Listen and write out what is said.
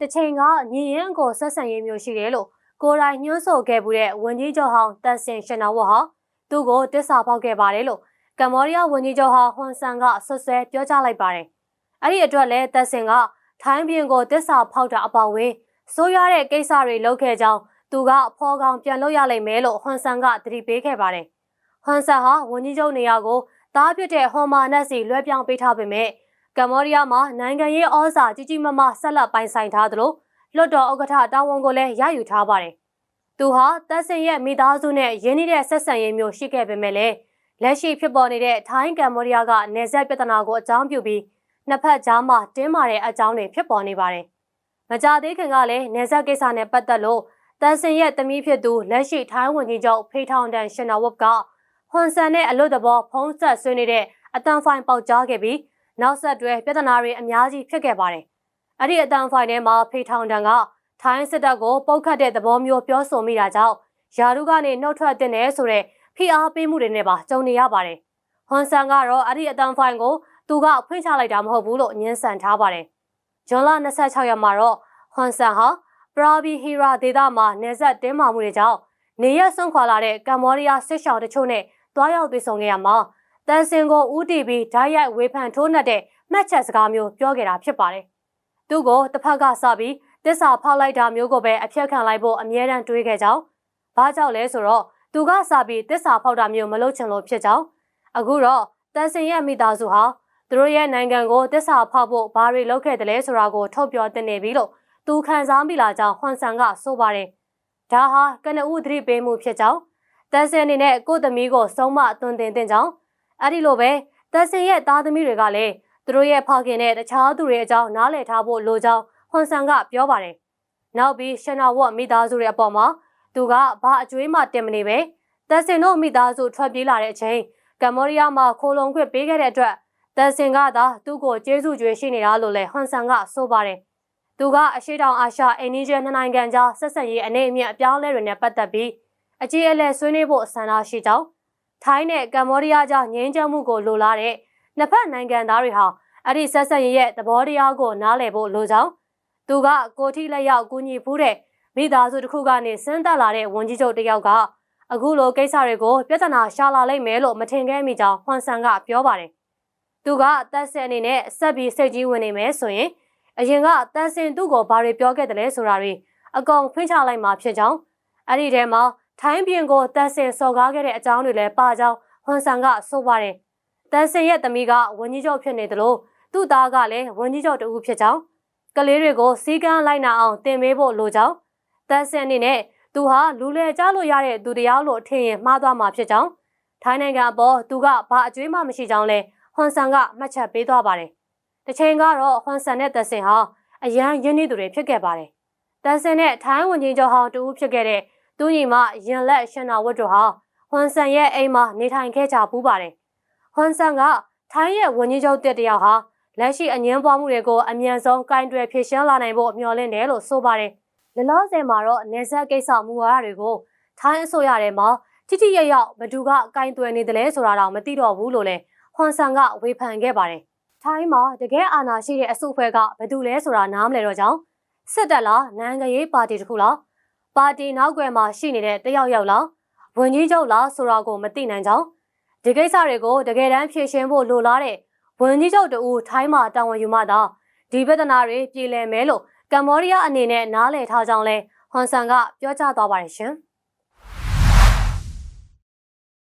တစ်ချိန်ကညီရင်ကိုဆက်ဆံရေးမျိုးရှိတယ်လို့ကိုယ်တိုင်ညှို့ဆိုခဲ့မှုတဲ့ဝန်ကြီးချုပ်ဟောင်းတက်ဆင်ရှင်နာဝတ်ဟာသူ့ကိုတစ္ဆာပေါက်ခဲ့ပါတယ်လို့ကမ္ဘောဒီးယားဝန်ကြီးချုပ်ဟောင်းဟွန်ဆန်ကဆွဆွဲပြောကြားလိုက်ပါတယ်။အဲ့ဒီအတွက်လည်းတက်ဆင်ကထိုင်းပြည်ကိုတစ္ဆာဖောက်တာအပောင်ဝင်းဆိုးရွားတဲ့ကိစ္စတွေလုပ်ခဲ့ကြောင်းသူကဖော်ကောင်ပြန်လုပ်ရလိမ့်မယ်လို့ဟွန်ဆန်ကသတိပေးခဲ့ပါတယ်။ဟွန်ဆန်ဟာဝန်ကြီးချုပ်နေရာကိုတားပြစ်တဲ့ဟွန်မာနက်စီလွှဲပြောင်းပေးထားပေမဲ့ ကမ္ဘောဒီးယားမှာနိုင်ငံရေးဩဇာကြီးကြီးမားမားဆက်လက်ပိုင်ဆိုင်ထားသလိုလွှတ်တော်ဥက္ကဋ္ဌတာဝန်ကိုလည်းရယူထားပါတယ်။သူဟာတက်ဆင်ရဲ့မိသားစုနဲ့ရင်းနှီးတဲ့ဆက်ဆံရေးမျိုးရှိခဲ့ပေမဲ့လည်းလက်ရှိဖြစ်ပေါ်နေတဲ့ထိုင်းကမ္ဘောဒီးယားကနေဆက်ပြဿနာကိုအကြောင်းပြုပြီးနှစ်ဖက်ကြားမှာတင်းမာတဲ့အကြောင်းတွေဖြစ်ပေါ်နေပါတယ်။မကြသေးခင်ကလည်းနေဆက်ကိစ္စနဲ့ပတ်သက်လို့တန်စင်ရဲ့တမီးဖြစ်သူလက်ရှိထိုင်းဝန်ကြီးချုပ်ဖေထောင်တန်ရှင်နာဝတ်ကဟွန်ဆန်နဲ့အလွတ်တဘောဖုံးဆက်ဆွေးနေတဲ့အတန်ဖိုင်ပေါက်ကြားခဲ့ပြီး နောက်ဆက်တွဲပြဿနာတွေအများကြီးဖြစ်ခဲ့ပါတယ်။အဲ့ဒီအတန်ဖိုင်ထဲမှာဖေထောင်တန်ကထိုင်းစစ်တပ်ကိုပုတ်ခတ်တဲ့သဘောမျိုးပြောဆိုမိတာကြောင့်ယာရုကနေနှုတ်ထွက်တဲ့နယ်ဆိုတဲ့ဖိအားပေးမှုတွေနဲ့ပါကြုံနေရပါတယ်။ဟွန်ဆန်ကတော့အဲ့ဒီအတန်ဖိုင်ကိုသူကဖွင့်ချလိုက်တာမဟုတ်ဘူးလို့ညှင်းဆန်ထားပါတယ်။ဂျွန်လ26ရက်မှာတော့ဟွန်ဆန်ဟာပရာဘီဟီရာဒေသမှာနေဆက်တင်းမာမှုတွေကြောင့်နေရဆွန့်ခွာလာတဲ့ကမ္ဘောဒီးယားစစ်ရှောင်တချို့နဲ့တွားရောက်တွေ့ဆုံခဲ့ရမှာ တန်စင်ကိုဦးတည်ပြီးဓာတ်ရိုက်ဝေဖန်ထိုးနှက်တဲ့မှတ်ချက်စကားမျိုးပြောခဲ့တာဖြစ်ပါတယ်။သူ့ကိုတစ်ဖက်ကစပြီးတစ္ဆာဖောက်လိုက်တာမျိုးကိုပဲအပြတ်ခံလိုက်ဖို့အမြဲတမ်းတွေးခဲ့ကြောင်း။ဘာကြောင့်လဲဆိုတော့သူကစပြီးတစ္ဆာဖောက်တာမျိုးမလုပ်ချင်လို့ဖြစ်ကြောင်း။အခုတော့တန်စင်ရဲ့မိသားစုဟာသူတို့ရဲ့နိုင်ငံကိုတစ္ဆာဖောက်ဖို့ဘာတွေလုပ်ခဲ့တယ်လဲဆိုတာကိုထုတ်ပြောတင်နေပြီလို့သူခံစားမိလာကြောင်းဟွန်ဆန်ကဆိုပါတယ်။ဒါဟာကနဦးသတိပေးမှုဖြစ်ကြောင်းတန်စင်အနေနဲ့ကိုယ့်သမီးကိုဆုံးမအသွင်တင်တင်ကြောင်း အဲ့ဒီလိုပဲတန်စင်ရဲ့သားသမီးတွေကလည်းသူတို့ရဲ့ဖခင်နဲ့တခြားသူတွေအကြောင်းနားလည်ထားဖို့လိုကြောင်းဟွန်ဆန်ကပြောပါတယ်။နောက်ပြီးရှနာဝတ်မိသားစုတွေအပေါ်မှာသူကဘာအကျွေးမှတင်မနေပဲတန်စင်တို့မိသားစုထွက်ပြေးလာတဲ့အချိန်ကမ္ဘောဒီးယားမှာခိုးလုံခွင့်ပေးခဲ့တဲ့အတွက်တန်စင်ကသာသူ့ကိုကျေးဇူးကြွေးရှိနေတာလို့လည်းဟွန်ဆန်ကဆိုပါတယ်။သူကအရှိတောင်အာရှအိန္ဒိယနှစ်နိုင်ငံကြားဆက်ဆံရေးအနေအမြင့်အပြောင်းအလဲတွေနဲ့ပတ်သက်ပြီးအကြီးအလဲဆွေးနွေးဖို့ဆန္ဒရှိကြောင်း ထိုင်းနဲ့ကမ္ဘောဒီးယားကြားငြင်းချမှုကိုလိုလားတဲ့နှစ်ဖက်နိုင်ငံသားတွေဟာအဲ့ဒီဆက်ဆက်ရရဲ့သဘောတရားကိုနားလည်ဖို့လိုကြောင်းသူကကိုထိလက်ရောက်ကူညီဖူးတဲ့မိသားစုတစ်ခုကနေဆင်းသက်လာတဲ့ဝန်ကြီးချုပ်တယောက်ကအခုလိုကိစ္စတွေကိုပြဿနာရှာလာလိမ့်မယ်လို့မထင်ခဲ့မိကြောင်းဟွန်ဆန်ကပြောပါတယ်။သူကတက်ဆင်အနေနဲ့ဆက်ပြီးစိတ်ကြီးဝင်နေမယ်ဆိုရင်အရင်ကတန်ဆင်သူ့ကိုဘာတွေပြောခဲ့တယ်လဲဆိုတာတွေအကောင်ဖွင့်ချလိုက်မှာဖြစ်ကြောင်းအဲ့ဒီထဲမှာ ထိုင်းပြည်ကိုတန်ဆင်စော်ကားခဲ့တဲ့အကြောင်းတွေလည်းပါကြောင်းဟွန်ဆန်ကဆိုပါတယ်။တန်ဆင်ရဲ့သမီးကဝန်ကြီးချုပ်ဖြစ်နေတယ်လို့သူ့သားကလည်းဝန်ကြီးချုပ်တူဖြစ်ကြောင်းကလေးတွေကိုစီကန်းလိုက်နာအောင်တင်ပေးဖို့လိုကြောင်းတန်ဆင်အနေနဲ့သူဟာလူလေကြားလို့ရတဲ့သူတရားလို့ထင်ရင်မှားသွားမှာဖြစ်ကြောင်းထိုင်းနိုင်ငံအပေါ်သူကဘာအကျွေးမှမရှိကြောင်းလဲဟွန်ဆန်ကမှတ်ချက်ပေးသွားပါတယ်။တစ်ချိန်ကတော့ဟွန်ဆန်နဲ့တန်ဆင်ဟာအရန်ရင်းနှီးသူတွေဖြစ်ခဲ့ပါတယ်။တန်ဆင်နဲ့ထိုင်းဝန်ကြီးချုပ်ဟောင်းတူဖြစ်ခဲ့တဲ့ သူညီမရင်လက်ရှင်နာဝတ်တို့ဟာဟွန်ဆန်ရဲ့အိမ်မှာနေထိုင်ခဲ့ကြပူးပါတယ်။ဟွန်ဆန်ကထိုင်းရဲ့ဝန်ကြီးချုပ်တစ်တယောက်ဟာလက်ရှိအငင်းပွားမှုတွေကိုအမြန်ဆုံးကင်တွယ်ဖြေရှင်းလာနိုင်ဖို့မျှော်လင့်တယ်လို့ဆိုပါတယ်။လလောဆယ်မှာတော့နေဆက်ကိစ္စမူဝါဒတွေကိုထိုင်းအစိုးရထဲမှာတိတိယရောက်ဘသူကကင်တွယ်နေတယ်လဲဆိုတာတော့မသိတော့ဘူးလို့လည်းဟွန်ဆန်ကဝေဖန်ခဲ့ပါတယ်။ထိုင်းမှာတကယ်အာဏာရှိတဲ့အစုအဖွဲ့ကဘသူလဲဆိုတာနားမလည်တော့ကြောင်းစစ်တပ်လားနိုင်ငံရေးပါတီတစ်ခုလား ပါတီနောက်ွယ်မှာရှိနေတဲ့တယောက်ယောက်လားဝန်ကြီးချုပ်လားဆိုတာကိုမသိနိုင်ကြောင်းဒီကိစ္စတွေကိုတကယ်တမ်းဖြေရှင်းဖို့လိုလားတဲ့ဝန်ကြီးချုပ်တူထိုင်းမှာတာဝန်ယူမှသာဒီပြဿနာတွေပြည်လည်မဲလို့ကမ္ဘောဒီးယားအနေနဲ့နားလည်ထားကြောင်းလဲဟွန်ဆန်ကပြောကြားသွားပါတယ်ရှင်။